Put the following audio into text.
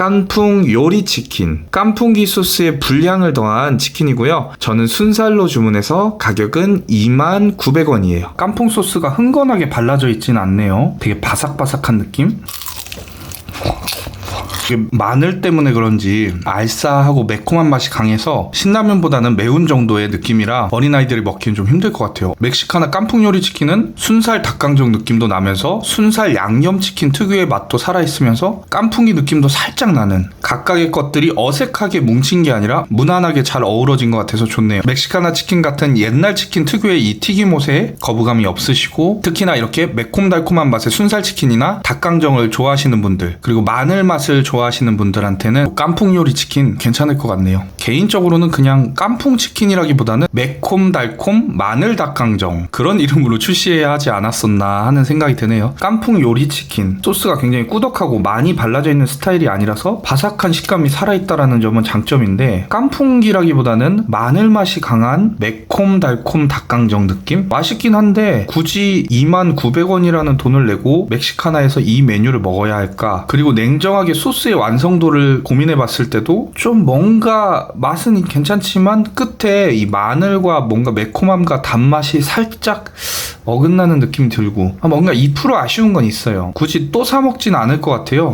깐풍 요리 치킨. 깐풍기 소스에 불향을 더한 치킨이고요. 저는 순살로 주문해서 가격은 29,900원이에요. 깐풍 소스가 흥건하게 발라져 있진 않네요. 되게 바삭바삭한 느낌? 이게 마늘 때문에 그런지 알싸하고 매콤한 맛이 강해서 신라면보다는 매운 정도의 느낌이라 어린아이들이 먹기는 좀 힘들 것 같아요. 멕시카나 깐풍 요리 치킨은 순살 닭강정 느낌도 나면서 순살 양념 치킨 특유의 맛도 살아있으면서 깐풍기 느낌도 살짝 나는 각각의 것들이 어색하게 뭉친 게 아니라 무난하게 잘 어우러진 것 같아서 좋네요. 멕시카나 치킨 같은 옛날 치킨 특유의 이 튀김옷에 거부감이 없으시고 특히나 이렇게 매콤달콤한 맛의 순살 치킨이나 닭강정을 좋아하시는 분들 그리고 마늘 맛을 좋아하시는 분들한테는 깐풍 요리 치킨 괜찮을 것 같네요. 개인적으로는 그냥 깐풍 치킨이라기보다는 매콤달콤 마늘 닭강정 그런 이름으로 출시해야 하지 않았었나 하는 생각이 드네요. 깐풍 요리 치킨 소스가 굉장히 꾸덕하고 많이 발라져 있는 스타일이 아니라서 바삭한 식감이 살아있다라는 점은 장점인데 깐풍기라기보다는 마늘 맛이 강한 매콤달콤 닭강정 느낌 맛있긴 한데 굳이 29,900원이라는 돈을 내고 멕시카나에서 이 메뉴를 먹어야 할까 그리고 냉정하게 소스 의 완성도를 고민해 봤을 때도 좀 뭔가 맛은 괜찮지만 끝에 이 마늘과 뭔가 매콤함과 단맛이 살짝 어긋나는 느낌이 들고 아, 뭔가 2% 아쉬운 건 있어요. 굳이 또 사 먹진 않을 것 같아요